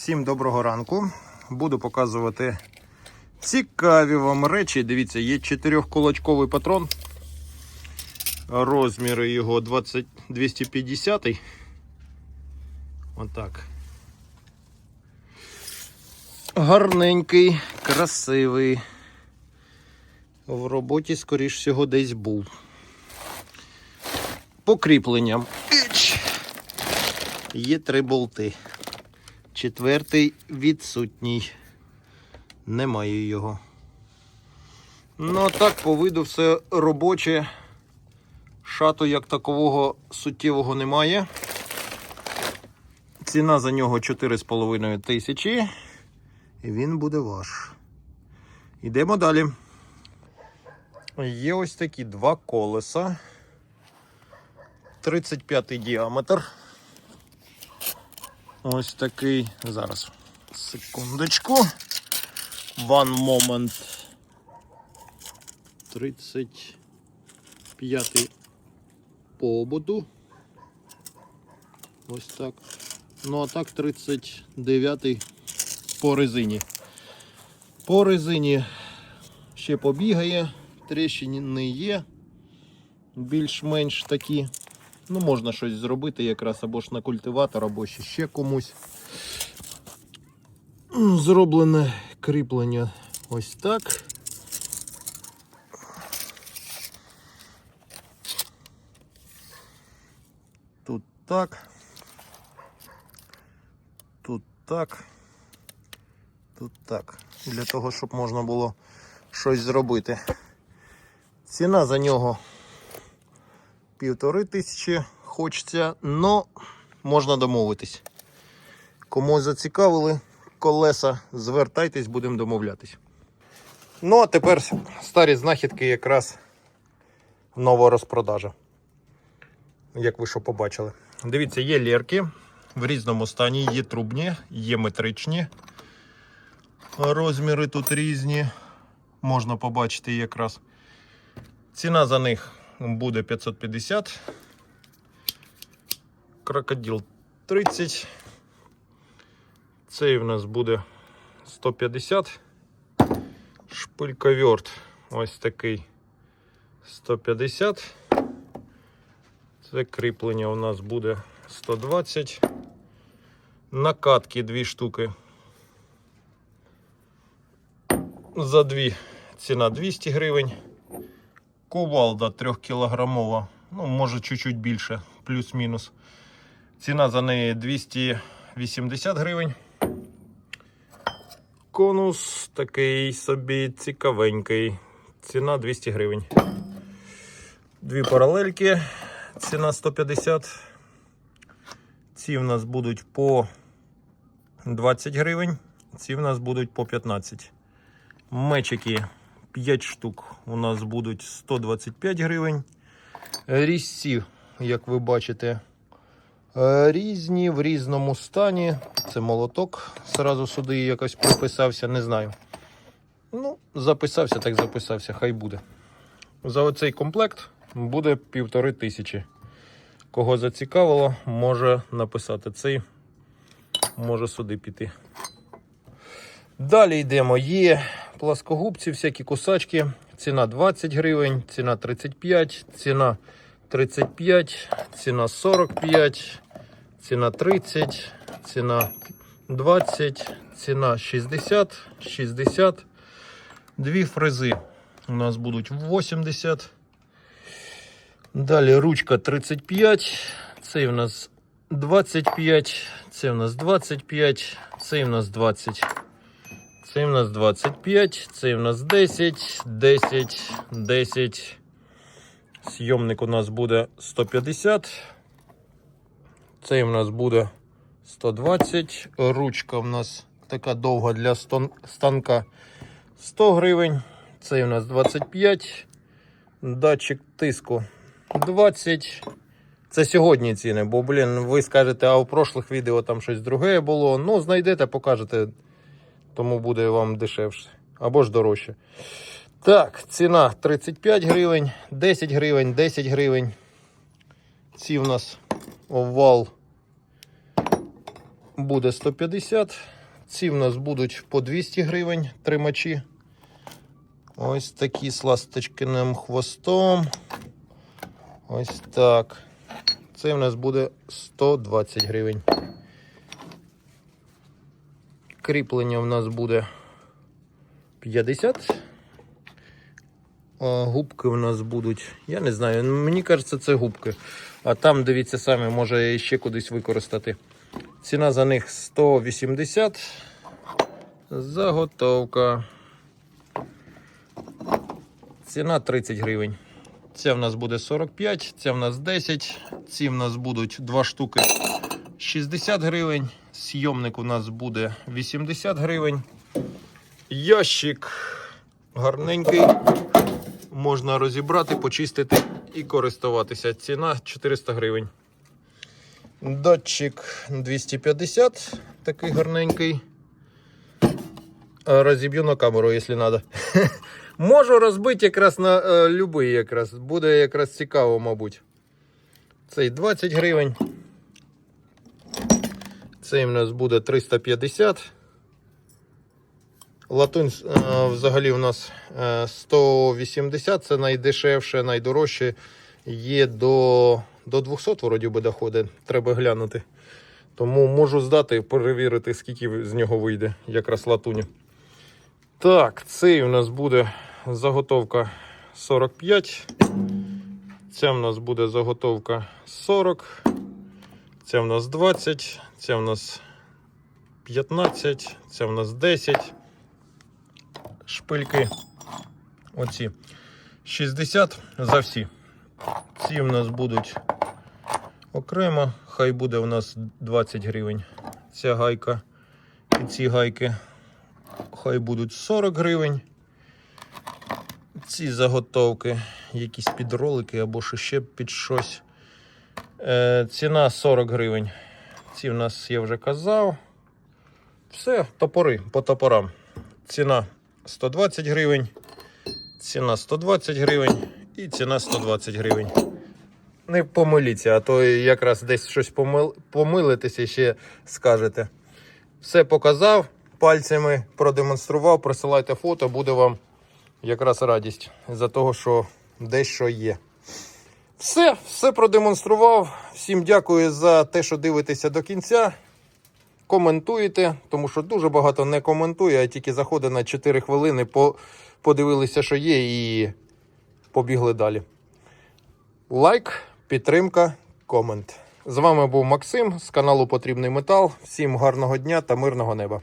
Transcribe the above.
Всім доброго ранку. Буду показувати цікаві вам речі. Дивіться, є чотирьохкулачковий патрон. Розміри його 20, 250. Отак. Гарненький, красивий. В роботі, скоріш всього, десь був. Покріпленням. Є три болти. Четвертий відсутній. Немає його. Ну, а так, по виду все робоче. Шату як такового суттєвого немає. Ціна за нього 4,5 тисячі. І він буде ваш. Йдемо далі. Є ось такі два колеса. 35 діаметр. Ось такий. Зараз. Секундочку. One moment. 35 побуду. Ось так. Ну а так 39 по резині. По резині ще побігає, тріщини не є. Більш-менш такі. Ну, можна щось зробити якраз або ж на культиватор, або ще, комусь. Зроблене кріплення ось так. Тут так. Тут так. Тут так. Для того, щоб можна було щось зробити. Ціна за нього півтори тисячі хочеться, но можна домовитись. Кому зацікавили колеса, звертайтесь, будемо домовлятись. Ну, а тепер старі знахідки якраз нова розпродажа. Як ви що побачили. Дивіться, є лірки в різному стані, є трубні, є метричні. Розміри тут різні. Можна побачити якраз. Ціна за них буде 550. Крокодил 30. Цей в нас буде 150. Шпильковерт ось такий 150. Це кріплення у нас буде 120. Накатки дві штуки. За дві ціна 200 гривень. Кувалда 3 кілограмова, ну, може чуть-чуть більше, плюс-мінус. Ціна за неї 280 гривень. Конус такий собі цікавенький. Ціна 200 гривень. Дві паралельки. Ціна 150. Ці в нас будуть по 20 гривень. Ці в нас будуть по 15. Мечики 5 штук у нас будуть 125 гривень. Різці, як ви бачите, е, різні в різному стані. Це молоток. Зразу сюди якось приписався, не знаю. Ну, записався, так записався, хай буде. За оцей комплект буде півтори тисячі. Кого зацікавило, може написати цей, може сюди піти. Далі йдемо. Є пласкогубці, всякі кусачки. Ціна 20 гривень, ціна 35, ціна 35, ціна 45, ціна 30, ціна 20, ціна 60, 60. Дві фрези у нас будуть 80. Далі ручка 35. Цей у нас 25, це у нас 25, цей у нас 20. Цей у нас 25, цей у нас 10, 10, 10. Сйомник у нас буде 150. Цей у нас буде 120. Ручка у нас така довга для станка 100 гривень. Цей у нас 25. Датчик тиску 20. Це сьогодні ціни, бо, блін, ви скажете, а у прошлих відео там щось друге було. Ну, знайдете, покажете тому буде вам дешевше або ж дорожче. Так, ціна 35 гривень, 10 гривень, 10 гривень. Ці в нас овал буде 150. Ці в нас будуть по 200 гривень тримачі. Ось такі з ласточкиним хвостом. Ось так. Це в нас буде 120 гривень. Кріплення в нас буде 50. А губки в нас будуть. Я не знаю, мені кажеться, це губки. А там, дивіться самі, може ще кудись використати. Ціна за них 180. Заготовка. Ціна 30 гривень. Ця в нас буде 45, ця в нас 10. Ці в нас будуть 2 штуки 60 гривень. Сйомник у нас буде 80 гривень. Ящик гарненький. Можна розібрати, почистити і користуватися. Ціна 400 гривень. Датчик 250, такий гарненький. Розіб'ю на камеру, якщо треба. Можу розбити якраз на е, якраз. Буде якраз цікаво, мабуть. Цей 20 гривень. Цей в нас буде 350. Латунь е, взагалі у нас е, 180, це найдешевше, найдорожче. Є до, до 200, вроді би, доходить. Треба глянути. Тому можу здати перевірити, скільки з нього вийде, якраз латуні. Так, цей у нас буде заготовка 45. Ця в нас буде заготовка 40. Ця в нас 20. Ця в нас 15. Ця в нас 10. Шпильки. Оці 60 за всі. Ці в нас будуть окремо. Хай буде у нас 20 гривень. Ця гайка і ці гайки хай будуть 40 гривень. Ці заготовки, якісь підролики або ще під щось. Е, ціна 40 гривень. Ці в нас я вже казав. Все, топори по топорам. Ціна 120 гривень. Ціна 120 гривень і ціна 120 гривень. Не помиліться, а то якраз десь щось помил... помилитися ще скажете. Все показав, пальцями продемонстрував, присилайте фото, буде вам якраз радість за того, що дещо є. Все, все продемонстрував. Всім дякую за те, що дивитеся до кінця. Коментуєте, тому що дуже багато не коментує, а тільки заходить на 4 хвилини, подивилися, що є, і побігли далі. Лайк, підтримка, комент. З вами був Максим з каналу Потрібний Метал. Всім гарного дня та мирного неба.